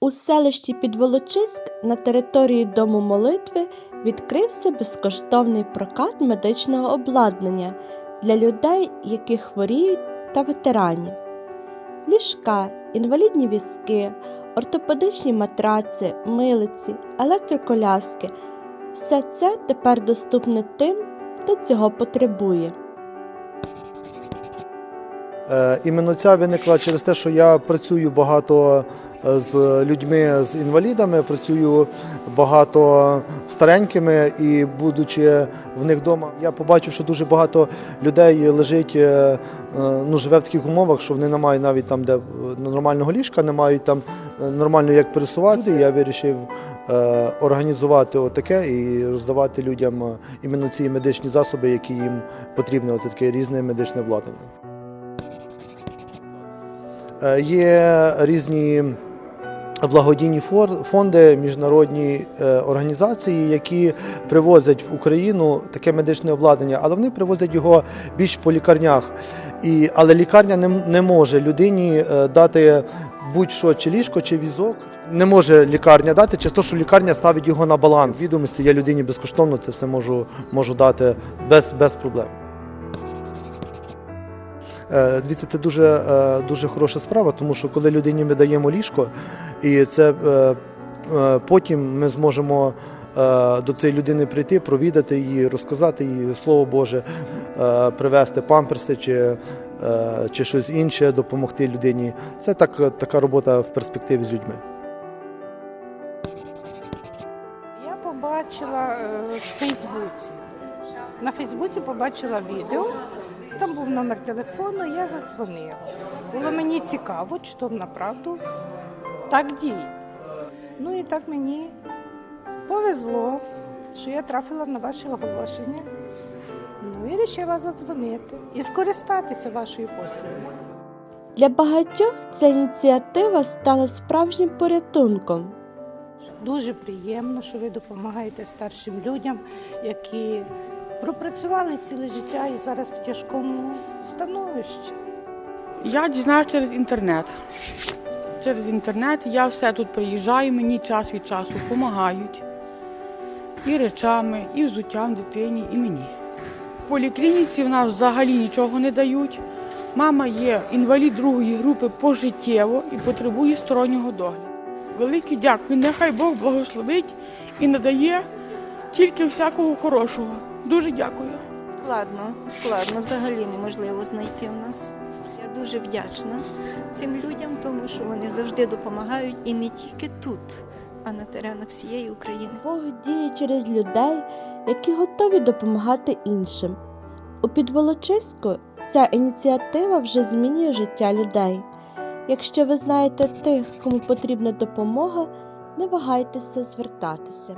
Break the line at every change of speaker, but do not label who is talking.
У селищі Підволочиськ на території Дому молитви відкрився безкоштовний прокат медичного обладнання для людей, які хворіють та ветеранів. Ліжка, інвалідні візки, ортопедичні матраци, милиці, електроколяски все це тепер доступне тим, хто цього потребує.
Е, Іменно ця виникла через те, що я працюю багато е, з людьми з інвалідами, працюю багато старенькими і будучи в них вдома, я побачив, що дуже багато людей лежить, е, ну живе в таких умовах, що вони не мають навіть там, де нормального ліжка, не мають там нормально як пересуватися. Я вирішив організувати отаке і роздавати людям іменно ці медичні засоби, які їм потрібні. Оце таке різне медичне обладнання. Е, Є різні благодійні фонди, міжнародні е, організації, які привозять в Україну таке медичне обладнання, але вони привозять його більш по лікарнях. І, але лікарня не, не може людині е, дати будь-що, чи ліжко, чи візок. Не може лікарня дати, через те, що лікарня ставить його на баланс. Відомості я людині безкоштовно це все можу, можу дати без, без проблем. Е, Дивіться, це дуже, е, дуже хороша справа, тому що коли людині ми даємо ліжко, і це е, потім ми зможемо до цієї людини прийти, провідати її, розказати їй слово Боже, привезти памперси чи, чи щось інше, допомогти людині. Це так, така робота в перспективі з людьми.
Я побачила в Фейсбуці. На Фейсбуці побачила відео, там був номер телефону, я задзвонила. Було мені цікаво, то направду так діє. Ну і так мені повезло, що я трафила на ваше оголошення. Ну і вирішила задзвонити і скористатися вашою послугою.
Для багатьох ця ініціатива стала справжнім порятунком.
Дуже приємно, що ви допомагаєте старшим людям, які пропрацювали ціле життя і зараз в тяжкому становищі.
Я дізналася через інтернет. Через інтернет я все тут приїжджаю, мені час від часу допомагають. І речами, і взуттям дитині, і мені. В поліклініці в нас взагалі нічого не дають. Мама є інвалід другої групи пожиттєво і потребує стороннього догляду. Велике дякую. Нехай Бог благословить і надає тільки всякого хорошого. Дуже дякую.
Складно, складно, взагалі неможливо знайти в нас. Я дуже вдячна цим людям, тому що вони завжди допомагають і не тільки тут, а на теренах всієї України.
Бог діє через людей, які готові допомагати іншим. У Підволочиську ця ініціатива вже змінює життя людей. Якщо ви знаєте тих, кому потрібна допомога, не вагайтеся звертатися.